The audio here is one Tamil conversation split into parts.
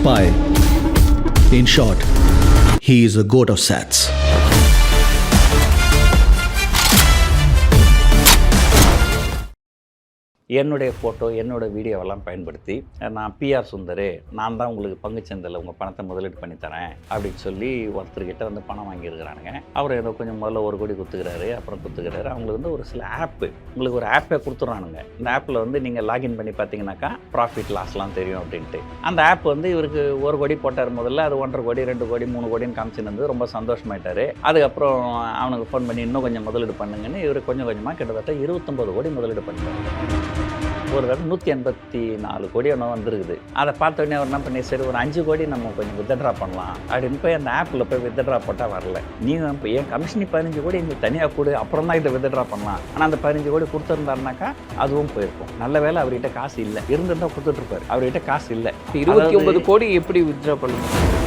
spy. In short, he is a goat of sats. என்னுடைய ஃபோட்டோ என்னோட வீடியோவெல்லாம் பயன்படுத்தி நான் பிஆர் சுந்தர் நான் தான் உங்களுக்கு பங்குச்சந்தையில் உங்கள் பணத்தை முதலீடு பண்ணித்தரேன் அப்படின்னு சொல்லி ஒருத்தர்கிட்ட வந்து பணம் வாங்கியிருக்கிறானுங்க. அவர் ஏதோ கொஞ்சம் முதல்ல ஒரு கோடி கொடுத்துக்கிறாரு அப்புறம் கொடுத்துக்கிறாரு அவங்களுக்கு வந்து ஒரு சில ஆப்பு உங்களுக்கு ஒரு ஆப்பை கொடுத்துட்றானுங்க இந்த ஆப்பில் வந்து நீங்கள் லாகின் பண்ணி பார்த்தீங்கன்னாக்கா ப்ராஃபிட் லாஸ்லாம் தெரியும் அப்படின்ட்டு. அந்த ஆப் வந்து இவருக்கு ஒரு கோடி போட்டார் முதல்ல அது ஒன்றரை கோடி ரெண்டு கோடி மூணு கோடின்னு காமிச்சிருந்து ரொம்ப சந்தோஷமாயிட்டாரு. அதுக்கப்புறம் அவனுக்கு ஃபோன் பண்ணி இன்னும் கொஞ்சம் முதலீடு பண்ணுங்கன்னு இவர் கொஞ்சம் கொஞ்சமாக கிட்டத்தட்ட இருபத்தொம்பது கோடி முதலீடு பண்ணிட்டார். ஒரு தடவை நூற்றி எண்பத்தி நாலு கோடி ஒன்று வந்திருக்குது. அதை பார்த்த உடனே அவர் என்ன பண்ணி சரி ஒரு அஞ்சு கோடி நம்ம கொஞ்சம் வித்ட்ரா பண்ணலாம். அப்படின்னு போய் அந்த ஆப்பில் போய் வித்ட்ரா போட்டால் வரல. நீ இப்போ என் கமிஷனி பதினஞ்சு கோடி இங்கே தனியாக கொடு அப்புறம் தான் இதை வித்ட்ரா பண்ணலாம். ஆனால் அந்த பதினஞ்சு கோடி கொடுத்துருந்தாருனாக்கா அதுவும் போயிருக்கும். நல்ல வேளை அவர்கிட்ட காசு இல்லை. இருந்திருந்தா கொடுத்துட்ருப்பாரு அவர்கிட்ட காசு இல்லை. இருபத்தி ஒன்பது கோடி எப்படி வித்ட்ரா பண்ணுங்க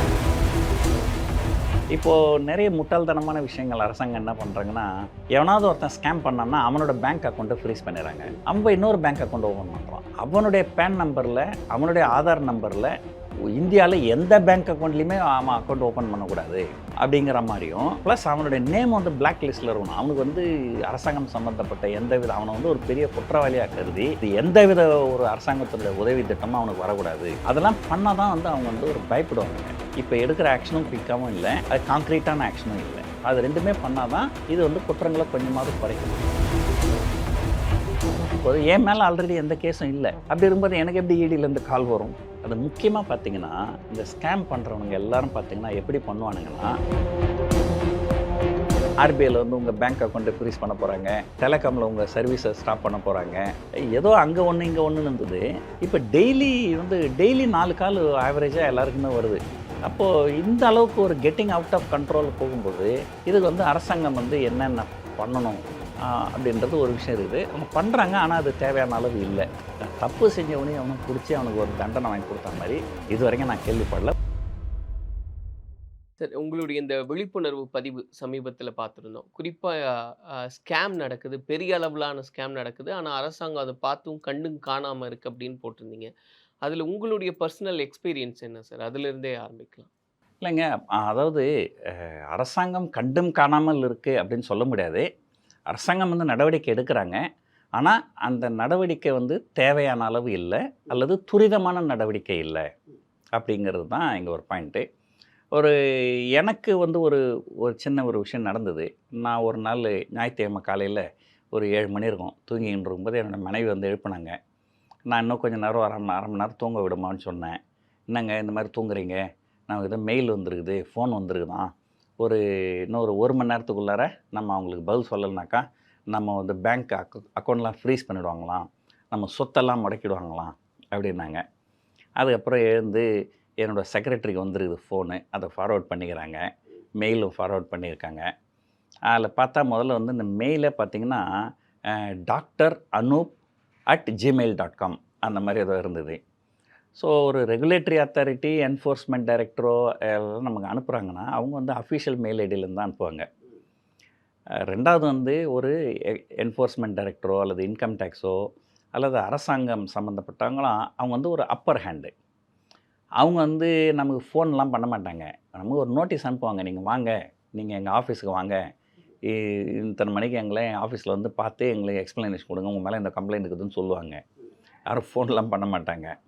இப்போது நிறைய முட்டாள்தனமான விஷயங்கள் அரசாங்கம் என்ன பண்ணுறாங்கன்னா எவனாவது ஒருத்தன் ஸ்கேம் பண்ணான்னா அவனோட பேங்க் அக்கௌண்ட்டை ஃப்ரீஸ் பண்ணிடுறாங்க. அவன் இன்னொரு பேங்க் அக்கௌண்ட் ஓப்பன் பண்ணுறான் அவனுடைய பேன் நம்பரில் அவனுடைய ஆதார் நம்பரில் இந்தியாவில் எந்த பேங்க் அக்கௌண்ட்லேயுமே அவன் அக்கௌண்ட் ஓப்பன் பண்ணக்கூடாது. அப்படிங்கிற மாதிரியும். ப்ளஸ் அவனுடைய நேம் வந்து பிளாக் லிஸ்ட்டில் இருக்கணும். அவனுக்கு வந்து அரசாங்கம் சம்மந்தப்பட்ட எந்த வித அவனை வந்து ஒரு பெரிய குற்றவாளியாக கருதி இது எந்த வித ஒரு அரசாங்கத்துடைய உதவி திட்டமும் அவனுக்கு வரக்கூடாது. அதெல்லாம் பண்ணால் தான் வந்து அவங்க வந்து ஒரு பயப்படுவாங்க. இப்போ எடுக்கிற ஆக்ஷனும் குயிக்காகவும் இல்லை. அது காங்க்ரீட்டான ஆக்ஷனும் இல்லை. அது ரெண்டுமே பண்ணால் தான் இது வந்து குற்றங்களை கொஞ்சமாவது குறைக்கும் இப்போது என் மேலே ஆல்ரெடி எந்த கேஸும் இல்லை. அப்படி இருக்கும்போது எனக்கு எப்படி ஈடியிலேருந்து கால் வரும்? அது முக்கியமாக பார்த்தீங்கன்னா இந்த ஸ்கேம் பண்ணுறவனுங்க எல்லாரும் பார்த்தீங்கன்னா எப்படி பண்ணுவானுங்கன்னா ஆர்பிஐயில் வந்து உங்கள் பேங்க் அக்கௌண்ட்டை ஃப்ரீஸ் பண்ண போகிறாங்க டெலகாமில் உங்கள் சர்வீஸை ஸ்டாப் பண்ண போகிறாங்க ஏதோ அங்கே ஒன்று இங்கே ஒன்று இருந்தது. இப்போ டெய்லி வந்து டெய்லி நாலு கால் ஆவரேஜாக எல்லாருக்குமே வருது. அப்போது இந்த அளவுக்கு ஒரு கெட்டிங் அவுட் ஆஃப் கண்ட்ரோல் போகும்போது இதுக்கு வந்து அரசாங்கம் வந்து என்னென்ன பண்ணணும்? அப்படின்றது ஒரு விஷயம் இருக்குது. அவங்க பண்ணுறாங்க ஆனால் அது தேவையான அளவு இல்லை. தப்பு செஞ்சவனையும் அவனும் பிடிச்சி அவனுக்கு ஒரு தண்டனை வாங்கி கொடுத்த மாதிரி இது வரைக்கும் நான் கேள்விப்படல. சரி உங்களுடைய இந்த விழிப்புணர்வு பதிவு சமீபத்தில் பார்த்துருந்தோம். குறிப்பாக ஸ்கேம் நடக்குது. பெரிய அளவிலான ஸ்கேம் நடக்குது. ஆனால் அரசாங்கம் அதை பார்த்தும் கண்டும் காணாமல் இருக்கு அப்படின்னு போட்டிருந்தீங்க. அதில் உங்களுடைய பர்சனல் எக்ஸ்பீரியன்ஸ் என்ன சார்? அதுலேருந்தே ஆரம்பிக்கலாம். இல்லைங்க. அதாவது அரசாங்கம் கண்டும் காணாமல் இருக்குது அப்படின்னு சொல்ல முடியாது. அரசாங்கம் வந்து நடவடிக்கை எடுக்கிறாங்க. ஆனால் அந்த நடவடிக்கை வந்து தேவையான அளவு இல்லை அல்லது துரிதமான நடவடிக்கை இல்லை அப்படிங்கிறது தான் இங்கே ஒரு பாயிண்ட்டு. ஒரு எனக்கு வந்து ஒரு ஒரு சின்ன ஒரு விஷயம் நடந்தது. நான் ஒரு நாள் ஞாயிற்றுக்கிழமை காலையில் ஒரு ஏழு மணி இருக்கும் தூங்கின்னு இருக்கும்போது என்னோட மனைவி வந்து எழுப்புனாங்க. நான் இன்னும் கொஞ்சம் நேரம் அரை மணி அரை மணி நேரம் தூங்க விடுமான்னு சொன்னேன். என்னங்க இந்த மாதிரி தூங்குறீங்க? நான் ஏதோ மெயில் வந்திருக்குது ஃபோன் வந்திருக்குதான். ஒரு இன்னொரு ஒரு மணி நேரத்துக்குள்ளார நம்ம அவங்களுக்கு பதில் சொல்லலைனாக்கா நம்ம வந்து பேங்க் அக்கௌ அக்கௌண்ட்லாம் ஃப்ரீஸ் பண்ணிவிடுவாங்களாம் நம்ம சொத்தெல்லாம் முடக்கிடுவாங்களாம் அப்படின்னாங்க. அதுக்கப்புறம் எழுந்து என்னோடய செக்ரட்டரிக்கு வந்துருக்குது ஃபோனு அதை ஃபார்வர்ட் பண்ணிக்கிறாங்க. மெயிலும் ஃபார்வர்ட் பண்ணியிருக்காங்க. அதில் பார்த்தா முதல்ல வந்து இந்த மெயிலை பார்த்தீங்கன்னா doctor Anoop at Gmail dot com அந்த மாதிரி ஏதோ இருந்தது. ஸோ ஒரு ரெகுலேட்டரி அத்தாரிட்டி என்ஃபோர்ஸ்மெண்ட் டைரக்டரோ எல்லாம் நமக்கு அனுப்புகிறாங்கன்னா அவங்க வந்து அஃபிஷியல் மெயில் ஐடியிலேருந்து தான் அனுப்புவாங்க. ரெண்டாவது வந்து ஒரு என்ஃபோர்ஸ்மெண்ட் டைரக்டரோ அல்லது இன்கம் டேக்ஸோ அல்லது அரசாங்கம் சம்மந்தப்பட்டவங்களாம் அவங்க வந்து ஒரு அப்பர் ஹேண்டு அவங்க வந்து நமக்கு ஃபோன்லாம் பண்ண மாட்டாங்க. நமக்கு ஒரு நோட்டீஸ் அனுப்புவாங்க. நீங்கள் வாங்க. நீங்கள் எங்கள் ஆஃபீஸுக்கு வாங்க. இ- இத்தனை மணிக்கு எங்களை ஆஃபீஸில் வந்து பார்த்து எங்களுக்கு எக்ஸ்ப்ளனேஷன் கொடுங்க. உங்கள் மேலே இந்த கம்ப்ளைண்ட் இருக்குதுன்னு சொல்லுவாங்க. யாரும் ஃபோன்லாம் பண்ண மாட்டாங்க.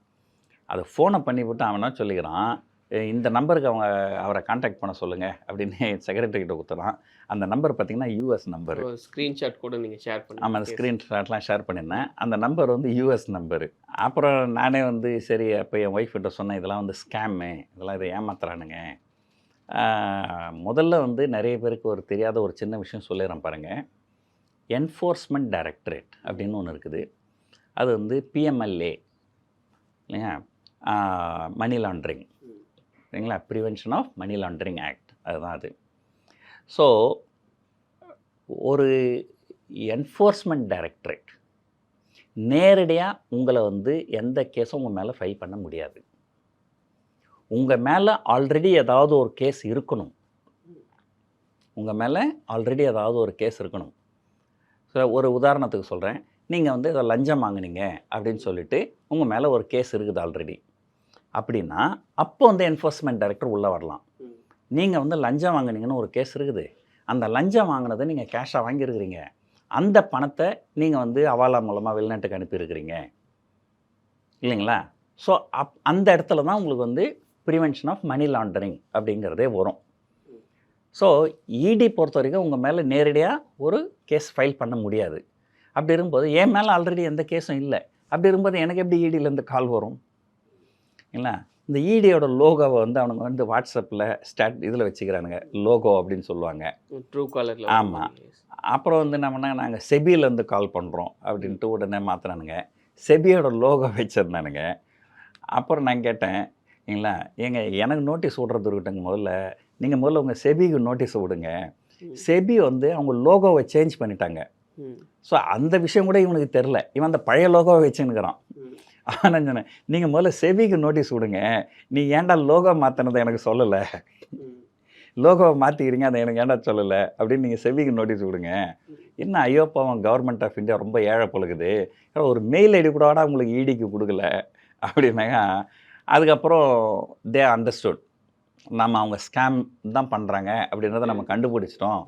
அதை ஃபோனை பண்ணிவிட்டு அவனா சொல்லிக்கிறான் "ஏய், இந்த நம்பருக்கு அவங்க அவரை காண்டாக்ட் பண்ண சொல்லுங்கள் அப்படின்னு செக்ரட்டரி கிட்ட கொடுத்துறான் அந்த நம்பர் பார்த்தீங்கன்னா யூஎஸ் நம்பர் ஸ்க்ரீன்ஷாட் கூட நீங்கள் ஷேர் ஆமாம் அந்த பண்ணி ஸ்க்ரீன்ஷாட்லாம் ஷேர் பண்ணியிருந்தேன். அந்த நம்பர் வந்து யூஎஸ் நம்பரு அப்புறம் நானே வந்து சரி அப்போ என் ஒய்ஃப் கிட்ட சொன்னேன் இதெல்லாம் வந்து ஸ்கேமு இதெல்லாம் இதை ஏமாத்துறானுங்க. முதல்ல வந்து நிறைய பேருக்கு ஒரு தெரியாத ஒரு சின்ன விஷயம் சொல்லிடுறேன் பாருங்கள் என்ஃபோர்ஸ்மெண்ட் டைரக்டரேட் அப்படின்னு ஒன்று இருக்குது. அது வந்து பிஎம்எல்ஏ இல்லையா? மணி லாண்ட்ரிங் சரிங்களா? Prevention of money laundering act அதுதான் அது. ஸோ ஒரு என்ஃபோர்ஸ்மெண்ட் டைரக்டரேட் நேரடியாக உங்களை வந்து எந்த கேஸும் உங்கள் மேலே ஃபைல் பண்ண முடியாது. உங்கள் மேலே ஆல்ரெடி ஏதாவது ஒரு கேஸ் இருக்கணும். உங்கள் மேலே ஆல்ரெடி ஏதாவது ஒரு கேஸ் இருக்கணும். ஸோ ஒரு உதாரணத்துக்கு சொல்கிறேன் நீங்கள் வந்து இதை லஞ்சம் வாங்கினீங்க அப்படின்னு சொல்லிட்டு உங்கள் மேலே ஒரு கேஸ் இருக்குது ஆல்ரெடி அப்படின்னா அப்போ வந்து என்ஃபோர்ஸ்மெண்ட் டைரக்டர் உள்ளே வரலாம். நீங்கள் வந்து லஞ்சம் வாங்கினீங்கன்னு ஒரு கேஸ் இருக்குது. அந்த லஞ்சம் வாங்கினதை நீங்கள் கேஷாக வாங்கியிருக்கிறீங்க. அந்த பணத்தை நீங்கள் வந்து அவாலா மூலமாக வெளிநாட்டுக்கு அனுப்பியிருக்கிறீங்க. இல்லைங்களா? ஸோ அப் அந்த இடத்துல தான் உங்களுக்கு வந்து ப்ரிவென்ஷன் ஆஃப் மணி லாண்டரிங் அப்படிங்கிறதே வரும். ஸோ இடி பொறுத்த வரைக்கும் உங்கள் மேலே நேரடியாக ஒரு கேஸ் ஃபைல் பண்ண முடியாது. அப்படி இருக்கும்போது என் மேலே ஆல்ரெடி எந்த கேஸும் இல்லை. அப்படி இருக்கும்போது எனக்கு எப்படி இடியிலேருந்து கால் வரும்? இல்லை இந்த இடியோட லோகோவை வந்து அவனுங்க வந்து வாட்ஸ்அப்பில் ஸ்டாட் இதில் வச்சுக்கிறானுங்க. லோகோ அப்படின்னு சொல்லுவாங்க. ட்ரூ காலர்ல ஆமா. அப்புறம் வந்து என்ன பண்ணாங்க நாங்கள் செபியிலேருந்து கால் பண்ணுறோம் அப்படின்ட்டு உடனே மாற்றினானுங்க செபியோட லோகோ வச்சிருந்தானுங்க. அப்புறம் நான் கேட்டேன் இல்லைங்களா ஏங்க எனக்கு நோட்டீஸ் விட்றது இருக்கட்டுங்க முதல்ல. நீங்கள் முதல்ல உங்கள் செபிக்கு நோட்டீஸ் விடுங்க. செபி வந்து அவங்க லோகோவை சேஞ்ச் பண்ணிட்டாங்க. ஸோ அந்த விஷயம் கூட இவனுக்கு தெரில. இவன் அந்த பழைய லோகோவை வச்சுன்னுக்கிறான். ஆனால் சொன்னேன் நீங்கள் முதல்ல செவிக்கு நோட்டீஸ் விடுங்க. நீ ஏன்டா லோகோ மாற்றினதை எனக்கு சொல்லலை? லோகோவை மாற்றிக்கிறீங்க அதை எனக்கு ஏன்டா சொல்லலை? அப்படின்னு நீங்கள் செவிக்கு நோட்டீஸ் விடுங்க. என்ன ஐயோ பாவம் கவர்மெண்ட் ஆஃப் இந்தியா ரொம்ப ஏழை பொழுகுது. ஒரு மெயில் ஐடி கூட உங்களுக்கு இடிக்கு கொடுக்கல. அப்படின்னாக்கா அதுக்கப்புறம் தே அண்டர்ஸ்டுட் நம்ம அவங்க ஸ்கேம் தான் பண்ணுறாங்க அப்படின்றத நம்ம கண்டுபிடிச்சிட்டோம்.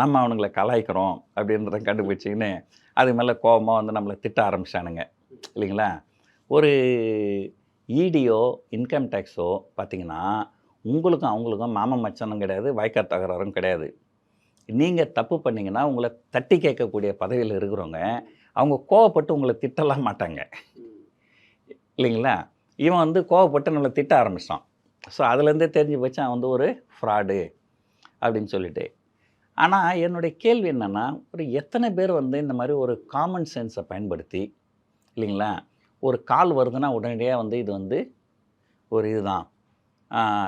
நம்ம அவனுங்களை கலாய்க்கிறோம் அப்படின்றத கண்டுபிடிச்சிக்கின்னு அதுக்கு மேலே கோபமாக வந்து நம்மளை திட்ட ஆரம்பிச்சானுங்க. இல்லைங்களா? ஒரு இடியோ இன்கம் டேக்ஸோ பார்த்தீங்கன்னா உங்களுக்கும் அவங்களுக்கும் மாமன் மச்சனும் கிடையாது வாய்க்கால் தகராறும் கிடையாது. நீங்கள் தப்பு பண்ணீங்கன்னா உங்களை தட்டி கேட்கக்கூடிய பதவியில் இருக்கிறவங்க அவங்க கோவப்பட்டு உங்களை திட்டலாம் மாட்டாங்க. இல்லைங்களா? இவன் வந்து கோவப்பட்டு நம்மளை திட்ட ஆரம்பித்தான் ஸோ அதுலேருந்தே தெரிஞ்சு போச்சு அவன் வந்து ஒரு ஃப்ராடு அப்படின்னு சொல்லிட்டு. ஆனால் என்னுடைய கேள்வி என்னென்னா ஒரு எத்தனை பேர் வந்து இந்த மாதிரி ஒரு காமன் சென்ஸை பயன்படுத்தி இல்லைங்களா? ஒரு கால் வருதுன்னா உடனடியாக வந்து இது வந்து ஒரு இதுதான்.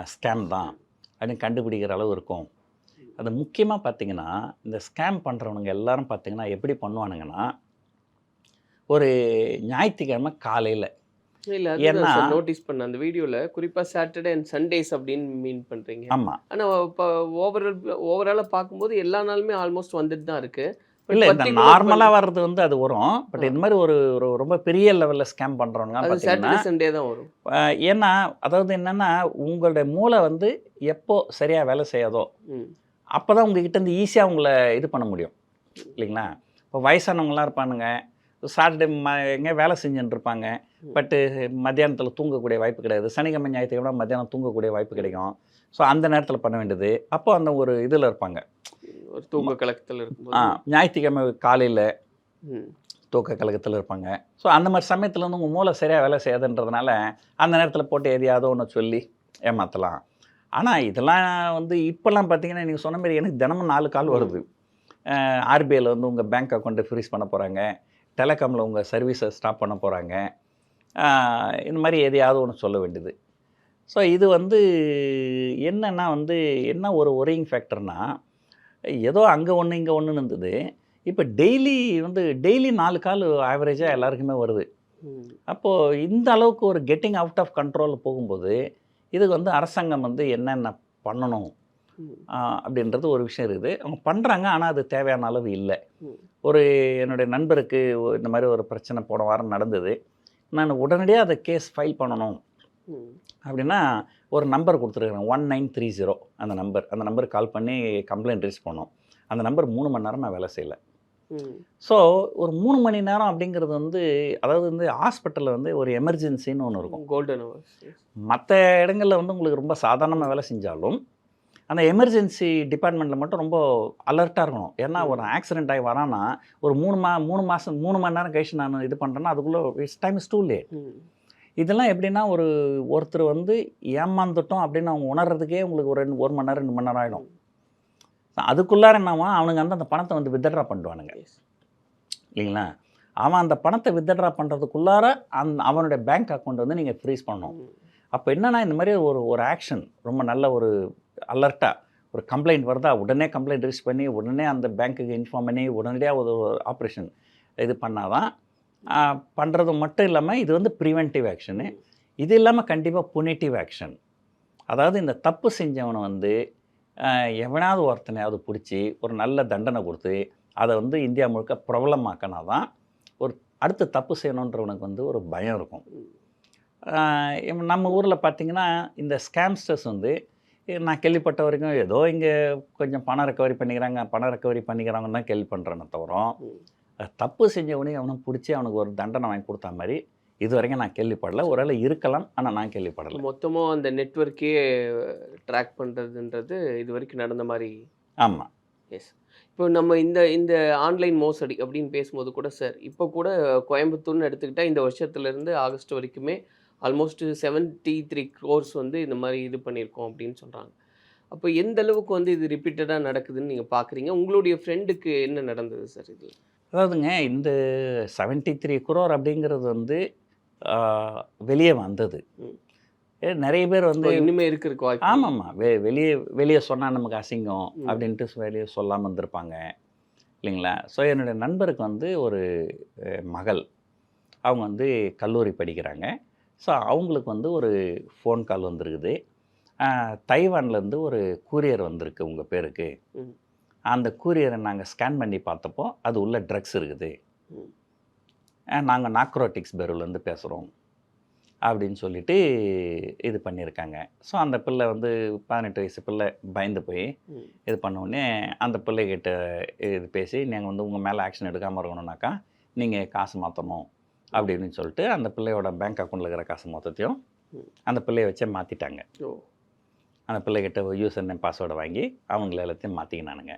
ஸ்கேம் தான். அப்படின்னு கண்டுபிடிக்கிற அளவு இருக்கும். அது முக்கியமாக பார்த்தீங்கன்னா இந்த ஸ்கேம் பண்ணுறவனுங்க எல்லாரும் பார்த்தீங்கன்னா எப்படி பண்ணுவானுங்கன்னா ஒரு ஞாயிற்றுக்கிழமை காலையில். இல்ல ஏன்னா- நோட்டீஸ் பண்ண அந்த வீடியோல குறிப்பா சாட்டர்டே அண்ட் சண்டேஸ் அப்படின்னு மீன் பண்றீங்க. ஆமாம் ஆனா இப்போ ஓவரால் ஓவராலா பார்க்கும்போது எல்லா நாளுமே ஆல்மோஸ்ட் வந்துட்டு தான் இருக்கு. But இல்லை இந்த நார்மலாக வர்றது வந்து அது வரும். பட் இந்த மாதிரி ஒரு ஒரு ரொம்ப பெரிய லெவலில் ஸ்கேம் பண்ணுறவங்க பார்த்தீங்கன்னா சாட்டர்டே சண்டே தான் வரும். அஹ், ஏன்னா அதாவது என்னென்னா உங்களுடைய மூளை வந்து எப்போ சரியாக வேலை செய்யாதோ. அப்போ தான் உங்ககிட்ட இருந்து ஈஸியாக உங்களை இது பண்ண முடியும். இல்லைங்களா? இப்போ வயசானவங்களாம் இருப்பானுங்க. சாட்டர்டே ம எங்கே வேலை செஞ்சுட்டு இருப்பாங்க. பட்டு மத்தியானத்தில் தூங்கக்கூடிய வாய்ப்பு கிடையாது. சனிக்கிழமை ஞாயிற்றுக்கிழமை மத்தியானம் தூங்கக்கூடிய வாய்ப்பு கிடைக்கும். ஸோ அந்த நேரத்தில் பண்ண வேண்டியது. அப்போ அந்த ஒரு இதில் இருப்பாங்க. தூக்க கலக்கத்தில் ஆ இருக்கும்போது ஞாயிற்றுக்கிழமை காலையில். தூக்க கழகத்தில் இருப்பாங்க. ஸோ அந்த மாதிரி சமயத்தில் வந்து உங்கள் மூளை சரியாக வேலை செய்யாதுன்றதுனால அந்த நேரத்தில் போட்டு எதையாவது ஒன்று சொல்லி ஏமாற்றலாம் ஆனால் இதெல்லாம் வந்து இப்போல்லாம் பார்த்தீங்கன்னா நீங்கள் சொன்ன மாதிரி எனக்கு தினமும் நாலு கால் வருது. ஆர்பிஐயில் வந்து உங்கள் பேங்க் அக்கௌண்ட்டை ஃப்ரீஸ் பண்ண போகிறாங்க டெலகாமில் உங்கள் சர்வீஸை ஸ்டாப் பண்ண போகிறாங்க இந்த மாதிரி எதையாவது ஒன்று சொல்ல வேண்டியது. ஸோ இது வந்து என்னன்னா வந்து என்ன ஒரு ஒரிங் ஃபேக்டர்னா ஏதோ அங்கே ஒன்று இங்கே ஒன்றுன்னு இருந்தது. இப்போ டெய்லி வந்து டெய்லி நாலு கால் ஆவரேஜாக எல்லாருக்குமே வருது. அப்போது இந்த அளவுக்கு ஒரு கெட்டிங் அவுட் ஆஃப் கண்ட்ரோல் போகும்போது இதுக்கு வந்து அரசாங்கம் வந்து என்னென்ன பண்ணணும்? அப்படின்றது ஒரு விஷயம் இருக்குது. அவங்க பண்ணுறாங்க ஆனால் அது தேவையான அளவு இல்லை. ஒரு என்னுடைய நண்பருக்கு இந்த மாதிரி ஒரு பிரச்சனை போன வாரம் நடந்தது. நான் உடனடியாக அதை கேஸ் ஃபைல் பண்ணணும். அப்படின்னா ஒரு நம்பர் கொடுத்துருக்குறேன். ஒன் நைன் த்ரீ ஜீரோ அந்த நம்பர் அந்த நம்பருக்கு கால் பண்ணி கம்ப்ளைண்ட் ரிஜிஸ்ட் பண்ணோம். அந்த நம்பர் மூணு மணி நேரம் நான் வேலை செய்யலை. ஸோ ஒரு மூணு மணி நேரம் அப்படிங்கிறது வந்து அதாவது வந்து ஹாஸ்பிட்டலில் வந்து ஒரு எமர்ஜென்சின்னு ஒன்று இருக்கும். கோல்டன் மற்ற இடங்களில் வந்து உங்களுக்கு ரொம்ப சாதாரணமாக வேலை செஞ்சாலும் அந்த எமர்ஜென்சி டிபார்ட்மெண்ட்டில் மட்டும் ரொம்ப அலர்ட்டாக இருக்கணும். ஏன்னா ஒரு ஆக்சிடென்ட் ஆகி வரான்னா ஒரு மூணு மா மூணு மாதம் மூணு மணி நேரம் கழிச்சு நான் இது பண்ணுறேன்னா அதுக்குள்ளே it's time is too late. இதெல்லாம் எப்படின்னா ஒரு ஒருத்தர் வந்து ஏமாந்துட்டோம் அப்படின்னு அவங்க உணர்றதுக்கே உங்களுக்கு ஒரு ரெண்டு ஒரு மணி நேரம் ரெண்டு மணி நேரம் ஆகிடும் அதுக்குள்ளார என்னவா அவனுங்க வந்து அந்த பணத்தை வந்து வித்ட்ரா பண்ணுவானுங்க. இல்லைங்களா அவன் அந்த பணத்தை வித்ட்ரா பண்ணுறதுக்குள்ளார அந் அவனுடைய பேங்க் அக்கௌண்ட் வந்து நீங்கள் ஃப்ரீஸ் பண்ணணும். அப்போ என்னன்னா இந்த மாதிரி ஒரு ஒரு ஆக்ஷன் ரொம்ப நல்ல ஒரு அலர்ட்டாக ஒரு கம்ப்ளைண்ட் வருதா உடனே கம்ப்ளைண்ட் ரிஜிஸ்ட் பண்ணி உடனே அந்த பேங்க்குக்கு இன்ஃபார்ம் பண்ணி உடனடியாக ஒரு ஆப்ரேஷன் இது பண்ணாதான் பண்ணுறது மட்டும் இல்லாமல் இது வந்து ப்ரிவென்டிவ் ஆக்ஷனு இது இல்லாமல் கண்டிப்பாக புனிட்டிவ் ஆக்ஷன் அதாவது இந்த தப்பு செஞ்சவனை வந்து எவனாவது ஒருத்தனையாவது பிடிச்சி ஒரு நல்ல தண்டனை கொடுத்து அதை வந்து இந்தியா முழுக்க பிரபலமாக்கினா தான் ஒரு அடுத்து தப்பு செய்யணுன்றவனுக்கு வந்து ஒரு பயம் இருக்கும். நம்ம ஊரில் பார்த்தீங்கன்னா இந்த ஸ்கேம்ஸ்டர்ஸ் வந்து நான் கேள்விப்பட்ட வரைக்கும் ஏதோ இங்கே கொஞ்சம் பணம் ரெக்கவரி பண்ணிக்கிறாங்க பணம் ரெக்கவரி பண்ணிக்கிறாங்கன்னு தான் கேள்வி பண்ணுறேன்னு தவிரம் தப்பு செஞ்சவனையும் அவனை பிடிச்சி அவனுக்கு ஒரு தண்டனை வாங்கி கொடுத்தா மாதிரி இது வரைக்கும் நான் கேள்விப்படல. ஒருவேளை இருக்கலாம் ஆனால் நான் கேள்விப்படலை. மொத்தமா அந்த நெட்வொர்க்கே ட்ராக் பண்றதுன்றது இது வரைக்கும் நடந்த மாதிரி ஆமாம் எஸ் இப்போ நம்ம இந்த இந்த ஆன்லைன் மோசடி அப்படின்னு பேசும்போது கூட சார் இப்போ கூட கோயம்புத்தூர்னு எடுத்துக்கிட்டா இந்த வருஷத்துலேருந்து ஆகஸ்ட் வரைக்குமே ஆல்மோஸ்ட் செவன்ட்டி த்ரீ க்ரோர்ஸ் வந்து இந்த மாதிரி இது பண்ணியிருக்கோம் அப்படின்னு சொல்கிறாங்க அப்போ எந்த அளவுக்கு வந்து இது ரிப்பீட்டடாக நடக்குதுன்னு நீங்கள் பார்க்குறீங்க உங்களுடைய ஃப்ரெண்டுக்கு என்ன நடந்தது சார் இது அதாவதுங்க இந்த 73 த்ரீ குரோர் அப்படிங்கிறது வந்து வெளியே வந்தது. நிறைய பேர் வந்து இனிமே வாய்ப்பு ஆமாம்மா. வெ வெளியே வெளியே சொன்னால் நமக்கு அசிங்கம். அப்படின்ட்டு வெளியே சொல்லாமல் இருந்திருப்பாங்க. இல்லைங்களா? ஸோ என்னுடைய நண்பருக்கு வந்து ஒரு மகள். அவங்க வந்து கல்லூரி படிக்கிறாங்க. ஸோ அவங்களுக்கு வந்து ஒரு ஃபோன் கால் வந்திருக்குது. தைவான்லேருந்து ஒரு கூரியர் வந்திருக்கு உங்கள் பேருக்கு. அந்த கூரியரை நாங்கள் ஸ்கேன் பண்ணி பார்த்தப்போ அது உள்ள ட்ரக்ஸ் இருக்குது. நாங்கள் நாக்ரோட்டிக்ஸ் பெருலேருந்து பேசுகிறோம் அப்படின்னு சொல்லிட்டு இது பண்ணியிருக்காங்க ஸோ அந்த பிள்ளை வந்து பதினெட்டு வயசு பிள்ளை பயந்து போய். இது பண்ண உடனே அந்த பிள்ளைகிட்ட இது பேசி நீங்கள் வந்து உங்கள் மேலே ஆக்ஷன் எடுக்காமல் இருக்கணும்னாக்கா நீங்கள் காசு மாற்றணும் அப்படின்னு சொல்லிட்டு அந்த பிள்ளையோட பேங்க் அக்கௌண்ட்டில் இருக்கிற காசு மொத்தத்தையும். அந்த பிள்ளைய வச்சே மாற்றிட்டாங்க அந்த பிள்ளைகிட்ட யூசர் நேம் பாஸ்வேர்டை வாங்கி அவங்கள எல்லாத்தையும் மாற்றிக்கினானுங்க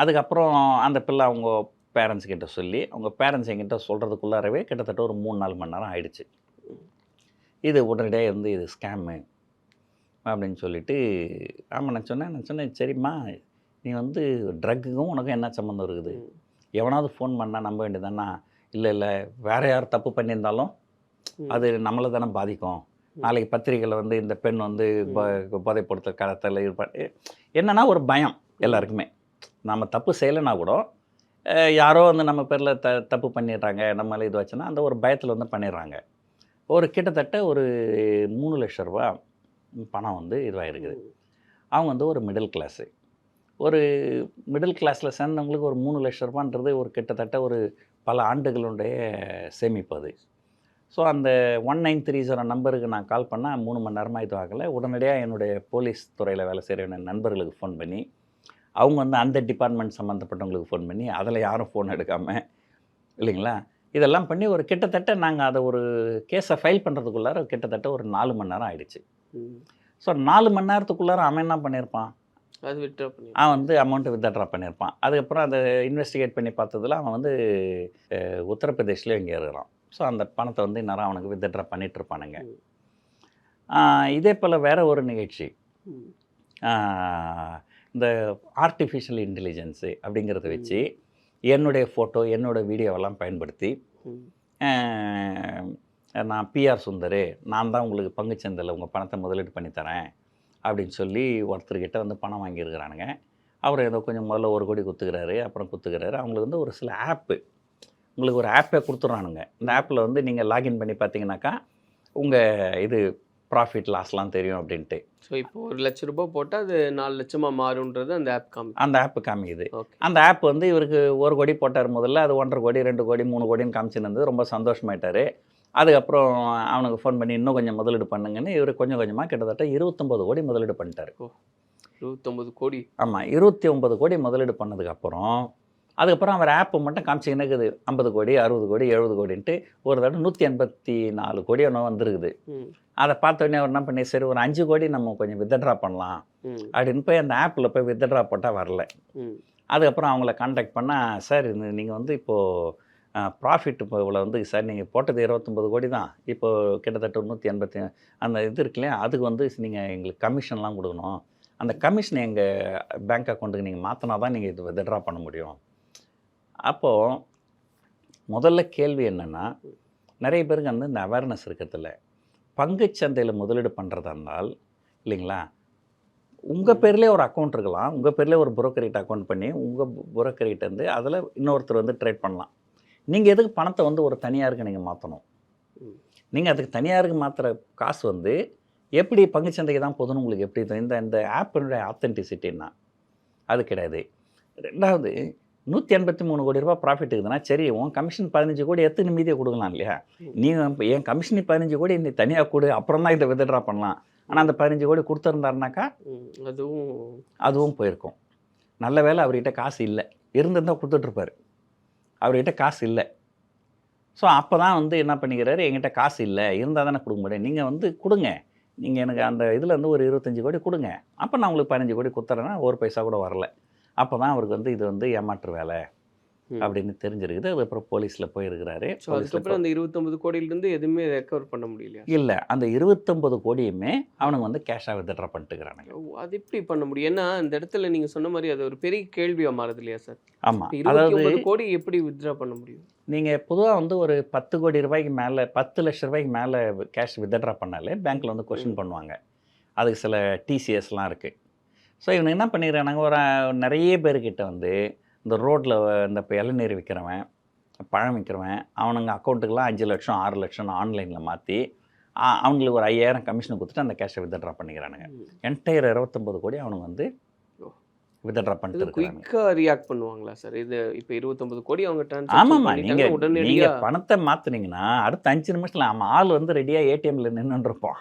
அதுக்கப்புறம் அந்த பிள்ளை அவங்க பேரண்ட்ஸ் கிட்ட சொல்லி அவங்க பேரண்ட்ஸ் என்கிட்ட சொல்கிறதுக்குள்ளாரவே கிட்டத்தட்ட ஒரு மூணு நாலு மணி நேரம் ஆயிடுச்சு. இது உடனடியாக இருந்து இது ஸ்கேமு அப்படின்னு சொல்லிட்டு ஆமாம் நான் சொன்னேன் நான் சொன்னேன் சரிம்மா நீ வந்து ட்ரக்குக்கும் உனக்கும் என்ன சம்மந்தம் இருக்குது. எவனாவது ஃபோன் பண்ணால் நம்ப வேண்டியதானா இல்லை இல்லை வேற யார் தப்பு பண்ணியிருந்தாலும். அது நம்மளை தானே பாதிக்கும். நாளைக்கு பத்திரிக்கையில் வந்து இந்த பெண் வந்து போதைப்படுத்த கடத்தல பண்ணி என்னன்னா ஒரு பயம். எல்லாருக்குமே. நம்ம தப்பு செய்யலைன்னா கூட யாரோ வந்து நம்ம பேரில் த தப்பு பண்ணிடுறாங்க நம்மளால் இது வச்சுன்னா அந்த ஒரு பயத்தில் வந்து பண்ணிடுறாங்க. ஒரு கிட்டத்தட்ட ஒரு மூணு லட்ச ரூபா பணம் வந்து இதுவாக இருக்குது அவங்க வந்து ஒரு மிடில் கிளாஸு ஒரு மிடில் கிளாஸில் சேர்ந்தவங்களுக்கு ஒரு மூணு லட்ச ரூபான்றது ஒரு கிட்டத்தட்ட ஒரு பல ஆண்டுகளுடைய சேமிப்பு அது. ஸோ அந்த ஒன் நைன் த்ரீ ஜீரோ நம்பருக்கு நான் கால் பண்ணால் மூணு மணி நேரமாக இது ஆகலை. உடனடியாக என்னுடைய போலீஸ் துறையில் வேலை செய்கிற நண்பர்களுக்கு ஃபோன் பண்ணி அவங்க வந்து அந்த டிபார்ட்மெண்ட் சம்மந்தப்பட்டவங்களுக்கு ஃபோன் பண்ணி அதில் யாரும் ஃபோன் எடுக்காமல் இல்லைங்களா? இதெல்லாம் பண்ணி ஒரு கிட்டத்தட்ட நாங்கள் அதை ஒரு கேஸை ஃபைல் பண்ணுறதுக்குள்ளார கிட்டத்தட்ட ஒரு நாலு மணி நேரம் ஆயிடுச்சு. ஸோ நாலு மணி நேரத்துக்குள்ளார அவன் என்ன பண்ணியிருப்பான் அது விட்ரா பண்ணி அவன் வந்து அமௌண்ட்டு வித்ட்ரா பண்ணியிருப்பான் அதுக்கப்புறம் அதை இன்வெஸ்டிகேட் பண்ணி பார்த்ததுல அவன் வந்து அஹ், உத்தரப்பிரதேஷ்லேயும் இங்கே இருக்கிறான். ஸோ அந்த பணத்தை வந்து இந்நேரம் அவனுக்கு வித்ட்ரா. ஆஹ், இதே போல் வேற ஒரு நிகழ்ச்சி. இந்த ஆர்டிஃபிஷியல் இன்டெலிஜென்ஸு அப்படிங்கிறத வச்சு என்னுடைய ஃபோட்டோ என்னோட வீடியோவெல்லாம் பயன்படுத்தி நான் பிஆர் சுந்தரு நான் தான் உங்களுக்கு பங்குச்சந்தையில் உங்கள் பணத்தை முதலீடு பண்ணி தரேன் அப்படின்னு சொல்லி ஒருத்தர்கிட்ட வந்து பணம் வாங்கியிருக்கிறானுங்க. அவர் ஏதோ கொஞ்சம் முதல்ல ஒரு கோடி குத்துக்கிறாரு அப்புறம் குத்துக்கிறாரு. அவங்களுக்கு வந்து ஒரு சில ஆப்பு உங்களுக்கு ஒரு ஆப்பே கொடுத்துட்றானுங்க. இந்த ஆப்பில் வந்து நீங்கள் லாகின் பண்ணி பார்த்தீங்கன்னாக்கா உங்கள் இது ப்ராஃபிட் லாஸ்லாம் தெரியும் அப்படின்ட்டு. ஸோ இப்போ ஒரு லட்ச ரூபாய் போட்டால் அது நாலு லட்சமா மாறுன்றது அந்த ஆப் காமி அந்த ஆப்பு காமிக்குது. அந்த ஆப் வந்து இவருக்கு ஒரு கோடி போட்டார் முதல்ல அது ஒன்றரை கோடி ரெண்டு கோடி மூணு கோடின்னு காமிச்சிருந்தது. ரொம்ப சந்தோஷமாயிட்டாரு. அதுக்கப்புறம் அவனுக்கு ஃபோன் பண்ணி இன்னும் கொஞ்சம் முதலீடு பண்ணுங்கன்னு இவர் கொஞ்சம் கொஞ்சமாக கிட்டத்தட்ட இருபத்தொம்பது கோடி முதலீடு பண்ணிட்டாரு. இருபத்தொம்பது கோடி. ஆமாம் இருபத்தி ஒம்பது கோடி முதலீடு பண்ணதுக்கப்புறம் அதுக்கப்புறம் அவர் ஆப்பு மட்டும் காமிச்சிக்கின்னு இருக்குது ஐம்பது கோடி அறுபது கோடி எழுபது கோடின்ட்டு ஒரு தடவை நூற்றி எண்பத்தி நாலு கோடி ஒன்று வந்திருக்குது. அதை பார்த்த உடனே அவர் என்ன பண்ணி சரி ஒரு அஞ்சு கோடி நம்ம கொஞ்சம் வித்ட்ரா பண்ணலாம். அப்படின்னு போய் அந்த ஆப்பில் போய் வித்ட்ரா போட்டால் வரல. அதுக்கப்புறம் அவங்கள காண்டாக்ட் பண்ணால் சார் நீங்கள் வந்து இப்போது ப்ராஃபிட் இப்போ இவ்வளோ வந்து சார் நீங்கள் போட்டது இருபத்தொம்பது கோடி தான். இப்போ கிட்டத்தட்ட நூற்றி எண்பத்தி அந்த இது இருக்கு இல்லையா அதுக்கு வந்து நீங்கள் எங்களுக்கு கமிஷன்லாம் கொடுக்கணும். அந்த கமிஷனை எங்கள் பேங்க் அக்கௌண்ட்டுக்கு நீங்கள் மாற்றினா தான் நீங்கள் இது வித்ட்ரா பண்ண முடியும். அப்போது முதல்ல கேள்வி என்னென்னா நிறைய பேருக்கு வந்து இந்த அவேர்னஸ் இருக்கிறதில்ல பங்குச்சந்தையில் முதலீடு பண்ணுறதா இருந்தால் இல்லைங்களா? உங்கள் பேர்லேயே ஒரு அக்கௌண்ட் இருக்கலாம். உங்கள் பேர்லேயே ஒரு புரோக்கரேட் அக்கௌண்ட் பண்ணி உங்கள் புரோக்கரேட் வந்து அதில் இன்னொருத்தர் வந்து ட்ரேட் பண்ணலாம். நீங்கள் எதுக்கு பணத்தை வந்து ஒரு தனியாருக்கு நீங்கள் மாற்றணும். நீங்கள் அதுக்கு தனியாருக்கு மாற்றுற காசு வந்து எப்படி பங்குச்சந்தைக்கு தான் போதுன்னு உங்களுக்கு எப்படி? இந்த இந்த ஆப்பினுடைய ஆத்தென்டிசிட்டின்னா அது கிடையாது. ரெண்டாவது நூற்றி எண்பத்தி மூணு கோடி ரூபாய் ப்ராஃபிட் இருக்குதுன்னா சரி உன் கமிஷன் பதினஞ்சு கோடி எத்தனை மீதியை கொடுக்கலாம் இல்லையா? நீ என் கமிஷன் பதினஞ்சு கோடி நீ தனியாக கொடு அப்புறம் தான் இதை வித்ட்ரா பண்ணலாம். ஆனால் அந்த பதினஞ்சு கோடி கொடுத்துருந்தாருனாக்கா அதுவும் அதுவும் போயிருக்கும். நல்ல வேளை அவர்கிட்ட காசு இல்லை. இருந்திருந்தால் கொடுத்துட்ருப்பாரு அவர்கிட்ட காசு இல்லை. ஸோ அப்போ தான் வந்து என்ன பண்ணிக்கிறாரு? என்கிட்ட காசு இல்லை. இருந்தால் தானே கொடுக்க முடியும். நீங்கள் வந்து கொடுங்க. நீங்கள் எனக்கு அந்த இதில் வந்து ஒரு இருபத்தஞ்சி கோடி கொடுங்க. அப்போ நான் உங்களுக்கு பதினஞ்சு கோடி கொடுத்துறேன்னா ஒரு பைசா கூட வரல. அப்போ தான் அவருக்கு வந்து இது வந்து ஏமாற்று வேலை. அப்படின்னு தெரிஞ்சிருக்குது. அதுக்கப்புறம் போலீஸில் போயிருக்கிறாரு. ஸோ அதுக்கப்புறம் அந்த இருபத்தொன்பது கோடியிலிருந்து எதுவுமே ரெக்கவர் பண்ண முடியலையா? இல்லை அந்த இருபத்தொம்பது கோடியுமே அவனுங்க வந்து கேஷாக வித்ட்ரா பண்ணிட்டுக்கிறானுங்க. அது எப்படி பண்ண முடியும்? ஏன்னா இந்த இடத்துல நீங்க சொன்ன மாதிரி அது ஒரு பெரிய கேள்வியா மாறுது இல்லையா சார்? ஆமாம் அதாவது கோடி எப்படி வித்ட்ரா பண்ண முடியும்? நீங்கள் பொதுவாக வந்து ஒரு பத்து கோடி ரூபாய்க்கு மேலே பத்து லட்ச ரூபாய்க்கு மேலே கேஷ் வித்ட்ரா பண்ணாலே பேங்க்கில் வந்து கொஷின் பண்ணுவாங்க. அதுக்கு சில டிசிஎஸ்லாம் இருக்குது ஸோ இவங்க என்ன பண்ணிடுறானுங்க ஒரு நிறைய பேர்கிட்ட வந்து இந்த ரோட்டில் இந்த இப்போ இளநீர் விற்கிறவன் பழம் விற்கிறவன் அவனுங்க அக்கௌண்ட்டுக்கெலாம் அஞ்சு லட்சம் ஆறு லட்சம் ஆன்லைனில் மாற்றி அவங்களுக்கு ஒரு ஐயாயிரம் கமிஷன் கொடுத்துட்டு அந்த கேஷை வித்ட்ரா பண்ணிக்கிறானுங்க. என்டையர் இருபத்தொம்பது கோடி அவனுங்க வந்து. வித்ட்ரா பண்ணிட்டு இருக்கிறாங்க குயிக்கா ரியாக்ட் பண்ணுவாங்களா சார் இது இப்போ இருபத்தொன்பது கோடி அவங்க ஆமாம்மா நீங்கள் உடனடியா நீங்கள் பணத்தை மாற்றுனீங்கன்னா அடுத்த அஞ்சு நிமிஷத்தில் ஆமாம் ஆள் வந்து ரெடியாக ஏடிஎம்மில் நின்றுருப்போம்